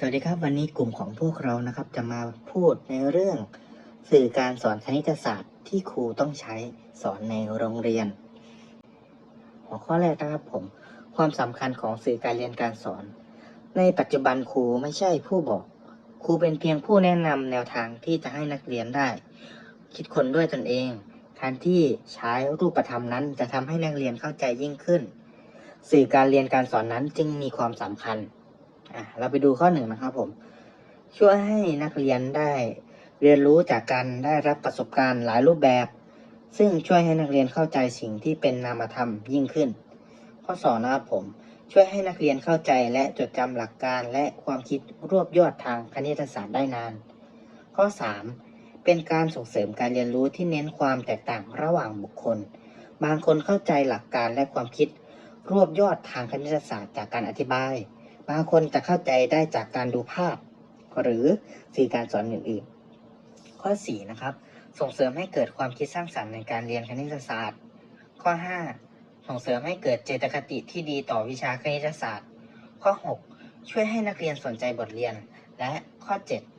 สวัสดีครับ วันนี้กลุ่มของพวกเรานะครับ จะมาพูดในเรื่อง สื่อการสอนคณิตศาสตร์ที่ครูต้องใช้สอนในโรงเรียน หัวข้อแรกนะครับผม ความสำคัญของสื่อการเรียนการสอน ในปัจจุบันครูไม่ใช่ผู้บอก ครูเป็นเพียงผู้แนะนำแนวทางที่จะให้นักเรียนได้ คิดคนด้วยตนเองการที่ใช้รูปธรรมนั้นจะทำให้นักเรียนเข้าใจยิ่งขึ้น สื่อการเรียนการสอนนั้นจึงมีความสำคัญ อะเราไปดูข้อหนึ่งนะครับผม ช่วยให้นักเรียนได้เรียนรู้จากการได้รับประสบการณ์หลายรูปแบบ ซึ่งช่วยให้นักเรียนเข้าใจสิ่งที่เป็นนามธรรมยิ่งขึ้น ข้อสองนะครับผม ช่วยให้นักเรียนเข้าใจและจดจำหลักการและความคิดรวบยอดทางคณิตศาสตร์ได้นาน ข้อสามเป็นการส่งเสริมการเรียนรู้ที่เน้นความแตกต่างระหว่างบุคคล บางคนเข้าใจหลักการและความคิดรวบยอดทางคณิตศาสตร์จากการอธิบาย บางคนจะเข้าใจได้จากการดูภาพ หรือสื่อการสอนอื่นๆ ข้อ 4 นะครับ ส่งเสริมให้เกิดความคิดสร้างสรรค์ในการเรียนคณิตศาสตร์ ข้อ 5 ส่งเสริมให้เกิดเจตคติที่ดีต่อวิชาคณิตศาสตร์ ข้อ 6 ช่วยให้นักเรียนสนใจบทเรียน และข้อ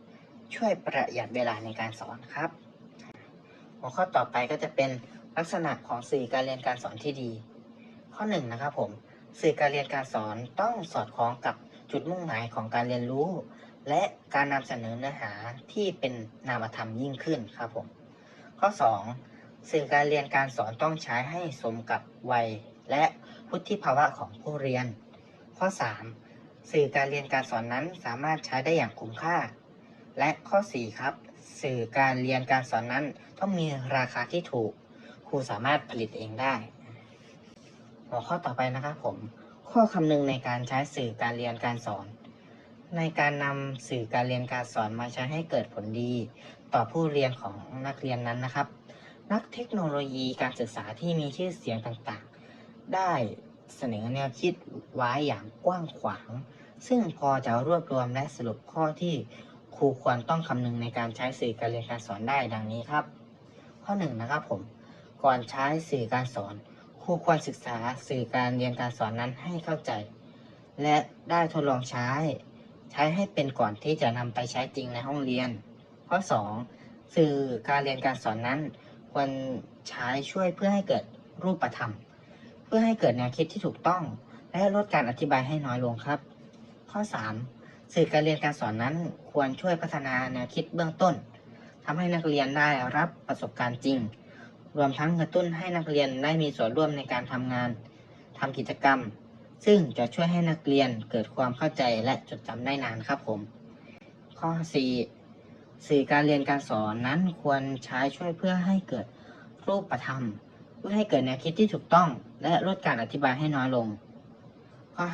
7 ช่วยประหยัดเวลาในการสอนครับ หัวข้อต่อไปก็จะเป็นลักษณะของสื่อการเรียนการสอนที่ดี ข้อ 1 นะครับผม สื่อการเรียนการสอนต้องสอดคล้องกับจุดมุ่งหมายของการเรียนรู้ และการนำเสนอเนื้อหาที่เป็นนามธรรมยิ่งขึ้นครับผมข้อ 2 สื่อการเรียนการสอนต้องใช้ให้สมกับวัย และวุฒิภาวะของผู้เรียน ข้อ 3 สื่อการเรียนการสอนนั้นสามารถใช้ได้อย่างคุ้มค่า และข้อ 4 ครับ สื่อการเรียนการสอนนั้นต้องมีราคาที่ถูก ครูสามารถผลิตเองได้ หัวข้อต่อไปนะครับผม ข้อคำนึงในการใช้สื่อการเรียนการสอน ในการนำสื่อการเรียนการสอนมาใช้ให้เกิดผลดี ต่อผู้เรียนของนักเรียนนั้นนะครับ นักเทคโนโลยีการศึกษาที่มีชื่อเสียงต่างๆ ได้เสนอแนวคิดไว้อย่างกว้างขวาง ซึ่งพอจะรวบรวมและสรุปข้อที่ครูควรต้องคำนึงในการใช้สื่อการเรียนการสอนได้ดังนี้ครับ ข้อหนึ่งนะครับผมก่อนใช้สื่อการสอน ครูควรศึกษาสื่อการเรียนการสอนนั้นให้เข้าใจ และได้ทดลองใช้ ใช้ให้เป็นก่อนที่จะนำไปใช้จริงในห้องเรียน ข้อ 2 สื่อการเรียนการสอนนั้น ควรใช้ช่วยเพื่อให้เกิดรูปธรรม เพื่อให้เกิดแนวคิดที่ถูกต้อง และลดการอธิบายให้น้อยลงครับ ข้อ 3 สื่อการเรียนการสอนนั้นควรช่วยพัฒนาแนวคิดเบื้องต้นทำให้นักเรียนได้รับประสบการณ์จริง รวมทั้งกระตุ้นให้นักเรียนได้มีส่วนร่วมในการทำงานทำกิจกรรม ซึ่งจะช่วยให้นักเรียนเกิดความเข้าใจและจดจำได้นานครับผม ข้อ 4 สื่อการเรียนการสอนนั้นควรใช้ช่วยเพื่อให้เกิดรูปธรรม เพื่อให้เกิดแนวคิดที่ถูกต้อง และลดการอธิบายให้น้อยลง ข้อ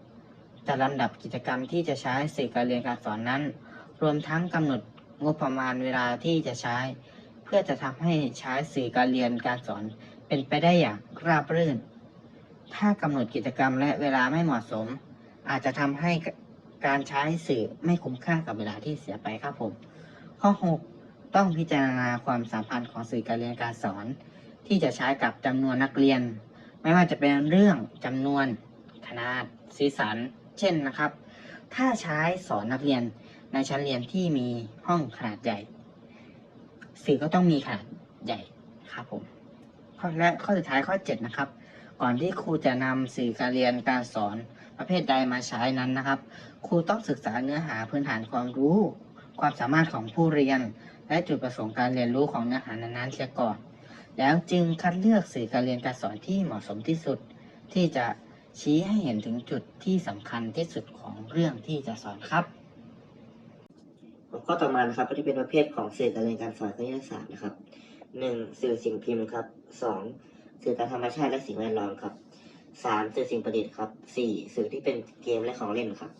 5 จัดลำดับกิจกรรมที่จะใช้สื่อการเรียนการสอนนั้น รวมทั้งกำหนดงบประมาณเวลาที่จะใช้ เพื่อจะทำให้ใช้สื่อการเรียนการสอนเป็นไปได้อย่างราบรื่น ถ้ากำหนดกิจกรรมและเวลาไม่เหมาะสม อาจจะทำให้การใช้สื่อไม่คุ้มค่ากับเวลาที่เสียไปครับผม ข้อ 6 ต้องพิจารณาความสัมพันธ์ของสื่อการเรียนการสอน ที่จะใช้กับจำนวนนักเรียน ไม่ว่าจะเป็นเรื่องจำนวน ขนาด สีสัน เช่นนะครับ ถ้าใช้สอนนักเรียนในชั้นเรียนที่มีห้องขนาดใหญ่ สื่อก็ต้องมีขนาดใหญ่ครับผมและข้อสุดท้ายข้อ 7 นะครับ ก่อนที่ครูจะนำสื่อการเรียนการสอนประเภทใดมาใช้นั้นนะครับ ครูต้องศึกษาเนื้อหาพื้นฐานความรู้ ความสามารถของผู้เรียน และจุดประสงค์การเรียนรู้ของเนื้อหานั้นๆเสียก่อน แล้วจึงคัดเลือกสื่อการเรียนการสอนที่เหมาะสมที่สุด ที่จะชี้ให้เห็นถึงจุดที่สำคัญที่สุดของเรื่องที่จะสอนครับ ข้อต่อมานะครับก็ที่เป็นประเภทของสื่อการเรียนการสอนคณิตศาสตร์นะครับหนึ่งสื่อสิ่งพิมพ์ครับสองสื่อทางธรรมชาติและสิ่งแวดล้อมครับสามสื่อสิ่งประดิษฐ์ครับสี่สื่อที่เป็นเกมและของเล่นครับ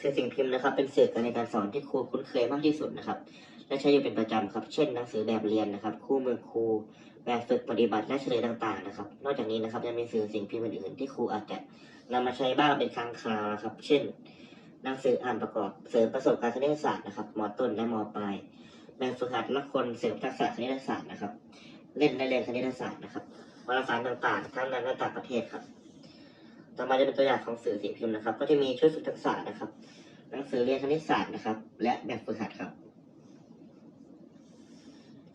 สื่อสิ่งพิมพ์นะครับ เป็นสื่อการเรียนการสอนที่ครูคุ้นเคยมากที่สุดนะครับ และใช้อยู่เป็นประจำครับ เช่นหนังสือแบบเรียนนะครับ คู่มือครูแบบฝึกปฏิบัติและเฉลยต่างๆนะครับ นอกจากนี้นะครับยังมีสื่อสิ่งพิมพ์อื่นๆที่ครูอาจจะนำมาใช้บ้างเป็นครั้งคราวนะครับ เช่น หนังสืออ่านประกอบเสริมประสบการณ์คณิตศาสตร์นะครับมต้นและมปลายแบบฝึกหัดนักคนเสริมทักษะคณิตศาสตร์นะครับ เล่นและเรียนคณิตศาสตร์นะครับวารสารต่างๆทั้งในและต่างประเทศครับ ต่อมาจะเป็นตัวอย่างของสื่อสิ่งพิมพ์นะครับ ก็จะมีช่วยฝึกทักษะนะครับ หนังสือเรียนคณิตศาสตร์นะครับ และแบบฝึกหัดครับ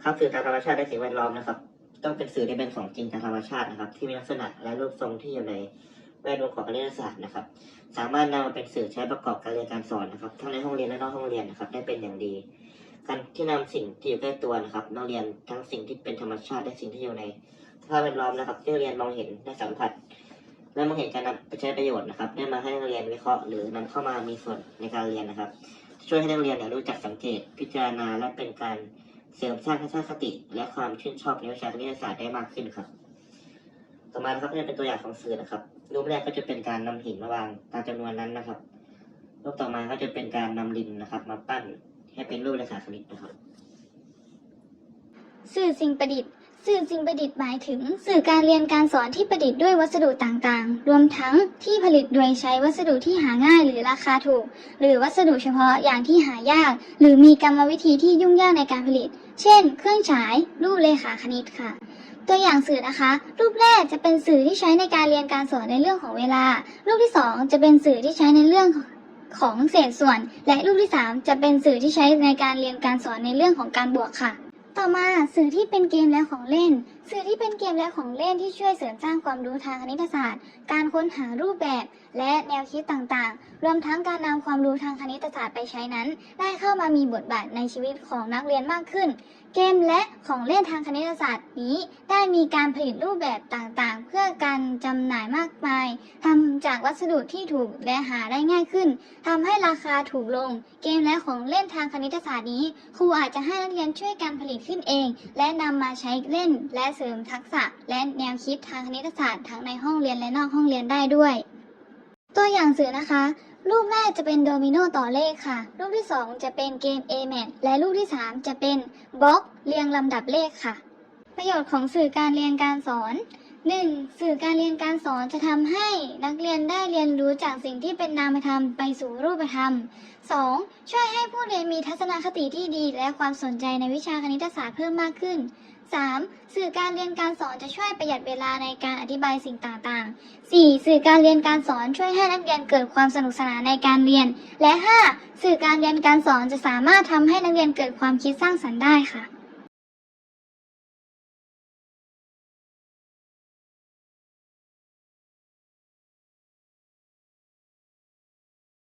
ครับสื่อทางธรรมชาติและสิ่งแวดล้อมนะครับ ต้องเป็นสื่อที่เป็นของจริงทางธรรมชาตินะครับ ที่มีลักษณะและรูปทรงที่อยู่ใน แวดวงของคณิตศาสตร์นะครับ สามารถนำมาเป็นสื่อใช้ประกอบการเรียนการสอนนะครับ ทั้งในห้องเรียนและนอกห้องเรียนนะครับ ได้เป็นอย่างดี การที่นำสิ่งที่อยู่ใกล้ตัวนะครับนักเรียนทั้งสิ่งที่เป็นธรรมชาติและสิ่งที่อยู่ในสภาพแวดล้อมนะครับที่เรียนมองเห็นและสัมผัส และมองเห็นการนำไปใช้ประโยชน์นะครับ ได้มาให้นักเรียนวิเคราะห์หรือนำเข้ามามีส่วนในการเรียนนะครับ ช่วยให้นักเรียนเนี่ยรู้จักสังเกต พิจารณาและเป็นการเสริมสร้างทัศนคติ และความชื่นชอบในวิชาคณิตศาสตร์ได้มากขึ้นครับ ต่อมานะครับนี่เป็นตัวอย่างของสื่อนะครับ รูปแรกก็จะเป็นการนำหินมาวางตามจำนวนนั้นนะครับ รูปต่อมาก็จะเป็นการนำดินนะครับ มาปั้นให้เป็นรูปเรขาคณิตนะครับ สื่อสิ่งประดิษฐ์สื่อสิ่งประดิษฐ์หมายถึง สื่อการเรียนการสอนที่ประดิษฐ์ด้วยวัสดุต่างๆ รวมทั้งที่ผลิตโดยใช้วัสดุที่หาง่ายหรือราคาถูก หรือวัสดุเฉพาะอย่างที่หายาก หรือมีกรรมวิธีที่ยุ่งยากในการผลิต เช่น เครื่องฉาย รูปเลขาคณิตค่ะ ตัวอย่างสื่อนะคะ รูปแรกจะเป็นสื่อที่ใช้ในการเรียนการสอนในเรื่องของเวลา รูปที่สองจะเป็นสื่อที่ใช้ในเรื่องของเศษส่วน และรูปที่สามจะเป็นสื่อที่ใช้ในการเรียนการสอนในเรื่องของการบวกค่ะ ต่อมาสื่อที่เป็นเกมและของเล่นสื่อที่เป็นเกมและของเล่นที่ช่วยเสริมสร้างความรู้ทางคณิตศาสตร์ การค้นหารูปแบบ และแนวคิดต่างๆ รวมทั้งการนำความรู้ทางคณิตศาสตร์ไปใช้นั้น ได้เข้ามามีบทบาทในชีวิตของนักเรียนมากขึ้น เกมและของเล่นทางคณิตศาสตร์นี้ ได้มีการผลิตรูปแบบต่างๆ เพื่อการจำหน่ายมากมายทำจากวัสดุที่ถูกและหาได้ง่ายขึ้นทำให้ราคาถูกลง เกมและของเล่นทางคณิตศาสตร์นี้ ครูอาจจะให้นักเรียนช่วยกันผลิตขึ้นเอง และนำมาใช้เล่นและเสริมทักษะและแนวคิดทางคณิตศาสตร์ทั้งในห้องเรียนและนอกห้องเรียนได้ด้วย ตัวอย่างสื่อนะคะ รูปแรกจะเป็นโดมิโนต่อเลขค่ะ รูปที่ 2 จะเป็นเกม A m a t และรูปที่ 3 จะเป็นบล็อกเรียงลำดับเลขค่ะ ประโยชน์ของสื่อการเรียนการสอน 1. สื่อการเรียนการสอนจะทำให้นักเรียนได้เรียนรู้จากสิ่งที่เป็นนามธรรมไปสู่รูปธรรม 2. ช่วยให้ผู้เรียนมีทัศนคติที่ดี และความสนใจในวิชาคณิตศาสตร์เพิ่มมากขึ้น 3. สื่อการเรียนการสอนจะช่วยประหยัดเวลาในการอธิบายสิ่งต่างๆ 4. สื่อการเรียนการสอนช่วยให้นักเรียนเกิดความสนุกสนานในการเรียน และ 5. สื่อการเรียนการสอนจะสามารถทำให้นักเรียนเกิดความคิดสร้างสรรค์ได้ค่ะ